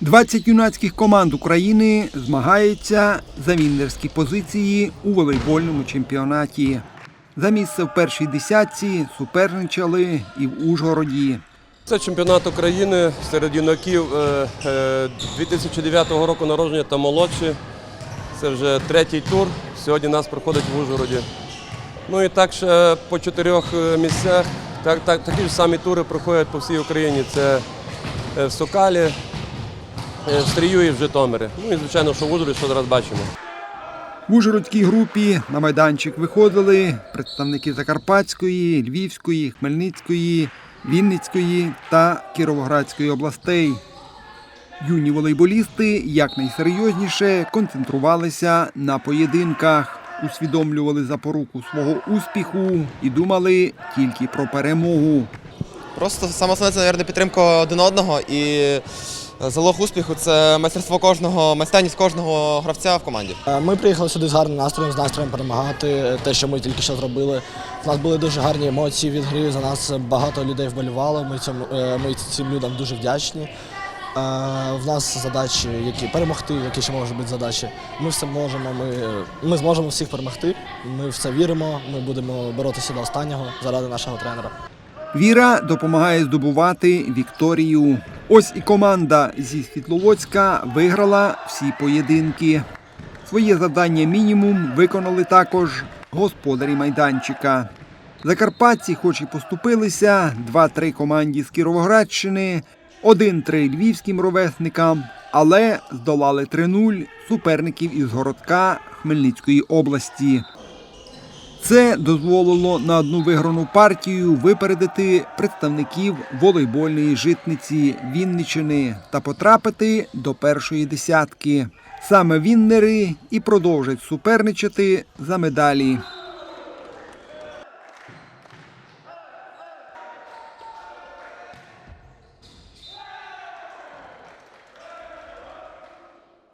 20 юнацьких команд України змагаються за віннерські позиції у волейбольному чемпіонаті. За місце в першій десятці суперничали і в Ужгороді. Це чемпіонат України серед юнаків е, е, 2009 року народження та молодші. Це вже третій тур. Сьогодні нас проходить в Ужгороді. Ну і так ще по чотирьох е, місцях. Так, так, такі ж самі тури проходять по всій Україні. Це е, в Сокалі, е, в Стрію і в Житомирі. Ну і звичайно, що в Ужгороді, що зараз бачимо. В Ужгородській групі на майданчик виходили представники Закарпатської, Львівської, Хмельницької, Вінницької та Кіровоградської областей. Юні волейболісти якнайсерйозніше концентрувалися на поєдинках, усвідомлювали запоруку свого успіху і думали тільки про перемогу. Просто саме основне це, мабуть, підтримка один одного і е, залог успіху це майстерство кожного, майстерність кожного гравця в команді. Е, Ми приїхали сюди з гарним настроєм, з настроєм перемагати. Те, що ми тільки що зробили. У нас були дуже гарні емоції від гри. За нас багато людей вболівало. Ми цьому е, ми цим людям дуже вдячні. Е, В нас задачі, які перемогти, які ще можуть бути задачі. Ми все можемо. Ми, ми зможемо всіх перемогти. Ми в це віримо. Ми будемо боротися до останнього заради нашого тренера. Віра допомагає здобувати Вікторію. Ось і команда зі Світловодська виграла всі поєдинки. Своє завдання мінімум виконали також господарі майданчика. Закарпатці, хоч і поступилися, 2-3 команді з Кіровоградщини, 1-3 львівським ровесникам, але здолали 3-0 суперників із городка Хмельницької області. Це дозволило на одну виграну партію випередити представників волейбольної житниці Вінничини та потрапити до першої десятки. Саме Віннери і продовжать суперничати за медалі.